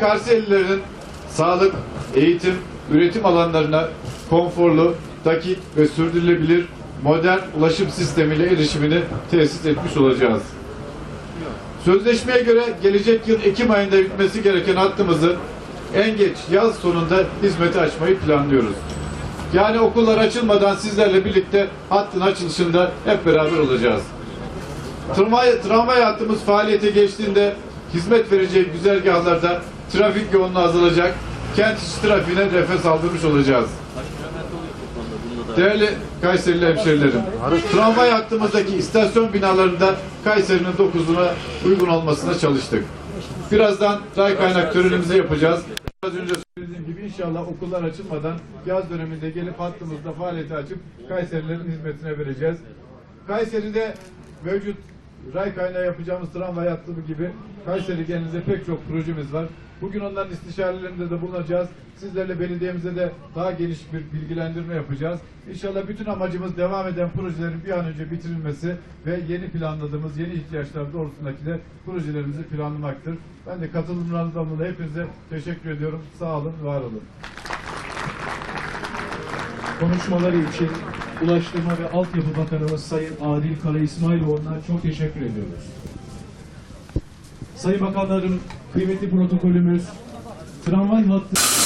Kayserilerin sağlık, eğitim, üretim alanlarına konforlu, dakik ve sürdürülebilir modern ulaşım sistemiyle erişimini tesis etmiş olacağız. Sözleşmeye göre gelecek yıl Ekim ayında bitmesi gereken hattımızı en geç yaz sonunda hizmete açmayı planlıyoruz. Yani okullar açılmadan sizlerle birlikte hattın açılışında hep beraber olacağız. Tramvay, tramvay hattımız faaliyete geçtiğinde hizmet vereceği güzergahlarda trafik yoğunluğu azalacak, kent içi trafiğine nefes aldırmış olacağız. Değerli Kayserili hemşerilerim, tramvay hattımızdaki istasyon binalarında Kayseri'nin dokuzuna uygun olmasına çalıştık. Birazdan ray kaynak törenimizi yapacağız. Az önce söylediğim gibi inşallah okullar açılmadan yaz döneminde gelip hattımızda faaliyeti açıp Kayserilerin hizmetine vereceğiz. Kayseri'de mevcut ray kaynağı yapacağımız tramvay hattı gibi Kayseri genelinde pek çok projemiz var. Bugün onların istişarelerinde de bulunacağız. Sizlerle belediyemize de daha geniş bir bilgilendirme yapacağız. İnşallah bütün amacımız devam eden projelerin bir an önce bitirilmesi ve yeni planladığımız yeni ihtiyaçlar doğrultusundaki de projelerimizi planlamaktır. Ben de katılımlarınızdan dolayı hepinize teşekkür ediyorum. Sağ olun, var olun. konuşmaları için Ulaştırma ve Altyapı Bakanımız Sayın Adil Kara İsmailoğlu'na çok teşekkür ediyoruz. Sayın Bakanlarım, kıymetli protokolümüz, tramvay hattı...